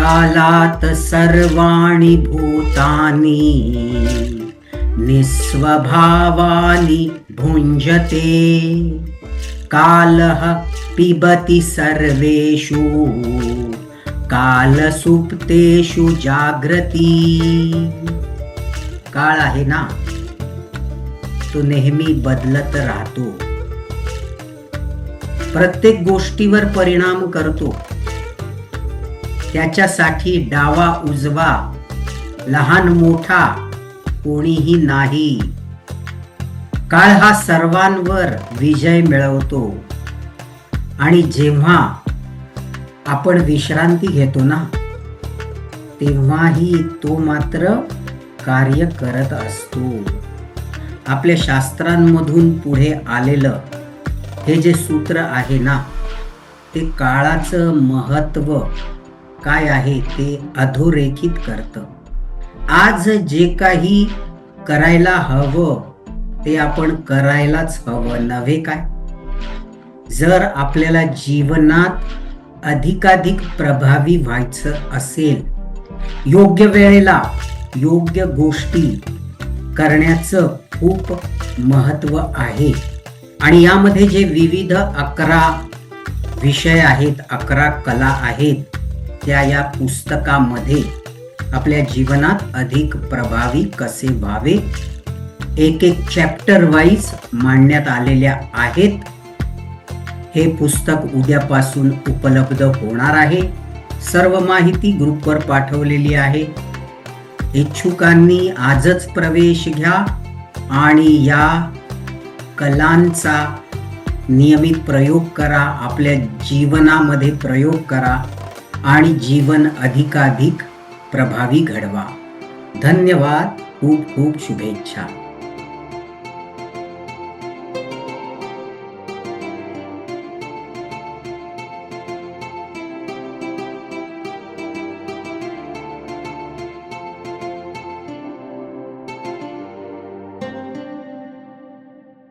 कालात सर्वाणि भूतानि निस्वभावानि भुञ्जते। कालः पिबति सर्वेषु कालसुप्तेषु जाग्रती काळ आहे ना तो नेहमी बदलत राहतो। प्रत्येक गोष्टीवर परिणाम करतो। त्याच्यासाठी डावा उजवा. लहान मोठा कोणीही नाही. काळ हा सर्वांवर विजय मिळवतो. आणि जेव्हा आपण विश्रांती घेतो ना तेव्हाही तो मात्र कार्य करत असतो. आपल्या शास्त्रांमधून पुढे आलेलं हे जे सूत्र आहे ना ते काळाचं महत्त्व काय आहे ते अधोरेखित करतं. आज जे काही करायला हवं ते आपण करायलाच हवं नव्हे काय? जर आपल्याला जीवनात अधिकाधिक प्रभावी व्हायचं असेल योग्य वेळेला योग्य गोष्टी करण्याचं खूप महत्त्व आहे. आणि यामध्ये जे विविध अकरा विषय आहेत अकरा कला आहेत त्या या पुस्तकामध्ये आपल्या जीवनात अधिक प्रभावी कसे व्हावे? एक एक चॅप्टर वाईज मांडण्यात आलेल्या आहेत. हे पुस्तक उद्यापासून उपलब्ध होणार आहे. सर्व माहिती ग्रुपवर पाठवलेली आहे. इच्छुकांनी आजच प्रवेश घ्या आणि या कलांचा नियमित प्रयोग करा. आपल्या जीवनामध्ये प्रयोग करा. आणि जीवन अधिकाधिक प्रभावी घडवा. धन्यवाद. खूप खूप शुभेच्छा.